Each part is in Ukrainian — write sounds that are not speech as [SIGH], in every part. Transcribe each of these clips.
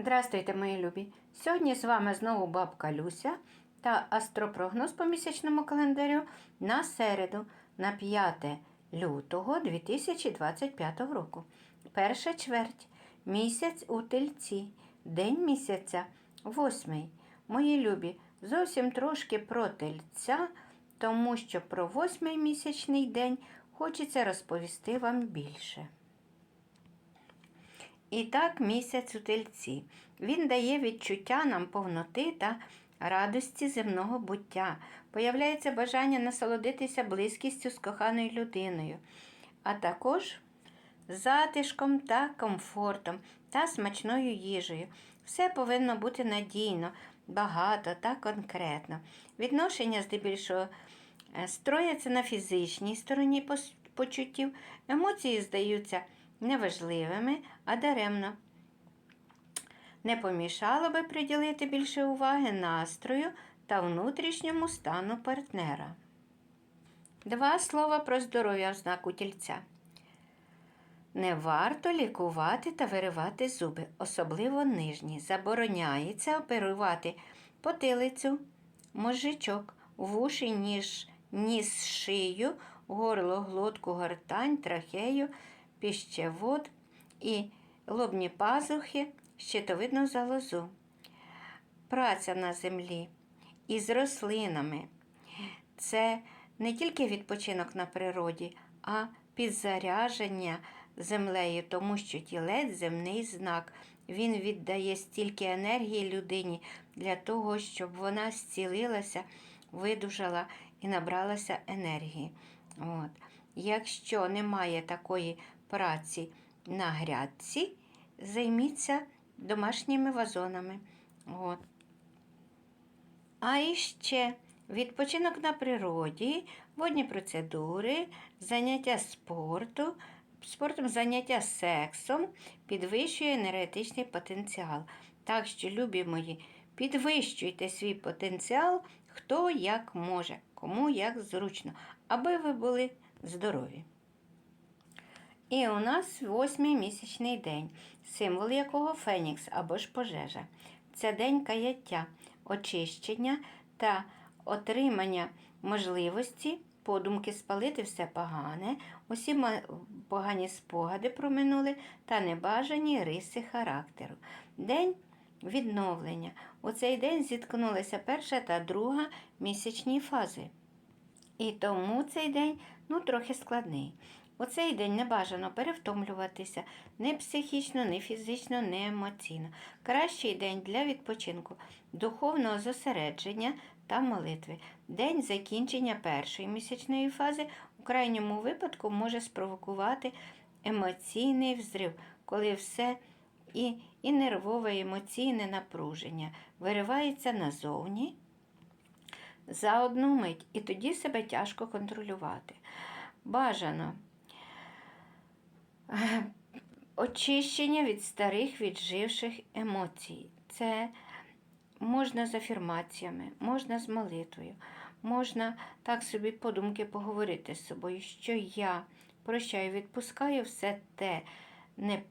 Здравствуйте, мої любі! Сьогодні з вами знову бабка Люся та астропрогноз по місячному календарю на середу, на 5 лютого 2025 року. Перша чверть. Місяць у тельці. День місяця восьмий. Мої любі, зовсім трошки про тельця, тому що про восьмий місячний день хочеться розповісти вам більше. І так місяць у тельці. Він дає відчуття нам повноти та радості земного буття. Появляється бажання насолодитися близькістю з коханою людиною, а також затишком та комфортом та смачною їжею. Все повинно бути надійно, багато та конкретно. Відношення здебільшого е, строяться на фізичній стороні почуттів, емоції здаються неважливими, а даремно. Не помішало би приділити більше уваги настрою та внутрішньому стану партнера. Два слова про здоров'я в знаку тільця. Не варто лікувати та виривати зуби, особливо нижні. Забороняється оперувати потилицю, мозжечок, вуші, ніж, ніс, шию, горло, глотку, гортань, трахею, піщевод і лобні пазухи, щитовидну залозу. Праця на землі із рослинами це не тільки відпочинок на природі, а підзарядження землею, тому що тілець земний знак. Він віддає стільки енергії людині для того, щоб вона зцілилася, видужала і набралася енергії. От. Якщо немає такої праці на грядці, займіться домашніми вазонами. От. А іще відпочинок на природі, водні процедури, заняття спорту, спортом заняття сексом підвищує енергетичний потенціал. Так що, любі мої, підвищуйте свій потенціал, хто як може, кому як зручно, аби ви були здорові. І у нас восьмий місячний день, символ якого Фенікс або ж пожежа. Це день каяття, очищення та отримання можливості подумки спалити все погане, усі погані спогади про минуле та небажані риси характеру. День відновлення. У цей день зіткнулися перша та друга місячні фази. І тому цей день ну, трохи складний. У цей день не бажано перевтомлюватися ні психічно, ні фізично, ні емоційно. Кращий день для відпочинку, духовного зосередження та молитви. День закінчення першої місячної фази у крайньому випадку може спровокувати емоційний взрив, коли все і, і нервове емоційне напруження виривається назовні за одну мить, і тоді себе тяжко контролювати. Бажано [LAUGHS] очищення від старих відживших емоцій. Це можна з афірмаціями, можна з молитвою, можна так собі подумки поговорити з собою, що я прощаю, відпускаю все те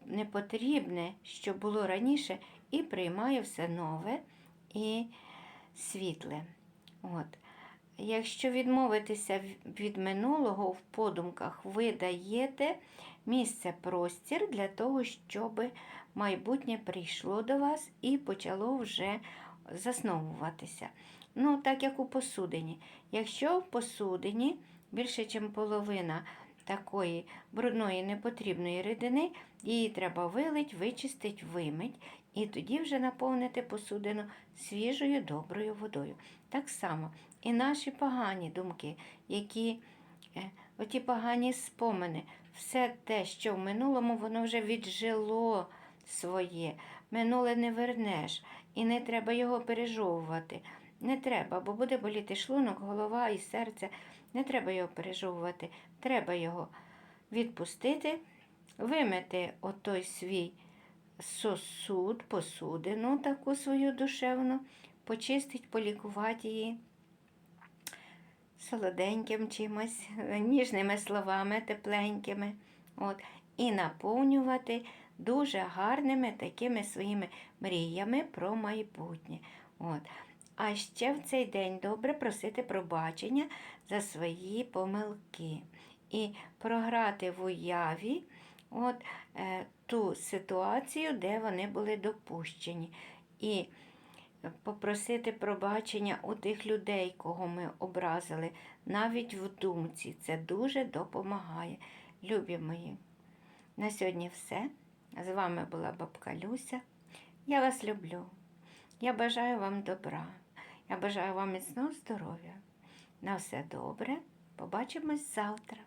непотрібне, що було раніше, і приймаю все нове і світле. От. Якщо відмовитися від минулого в подумках, ви даєте місце простір для того, щоб майбутнє прийшло до вас і почало вже засновуватися. Ну, так як у посудині. Якщо в посудині більше, ніж половина такої брудної непотрібної рідини, її треба вилить, вичистить, вимить, і тоді вже наповнити посудину свіжою доброю водою. Так само і наші погані думки, які е, оті погані спомини, все те, що в минулому, воно вже віджило своє. Минуле не вернеш, і не треба його пережовувати. Не треба, бо буде боліти шлунок, голова і серце. Не треба його пережовувати. Треба його відпустити, вимити отой свій сосуд, посудину таку свою душевну, почистить, полікувати її солоденьким чимось, ніжними словами, тепленькими. От, і наповнювати дуже гарними такими своїми мріями про майбутнє. От. А ще в цей день добре просити пробачення за свої помилки і програти в уяві от, е, ту ситуацію, де вони були допущені. І попросити пробачення у тих людей, кого ми образили, навіть в думці. Це дуже допомагає. Любі мої. На сьогодні все. З вами була бабка Люся. Я вас люблю. Я бажаю вам добра. Я бажаю вам міцного здоров'я. На все добре. Побачимось завтра.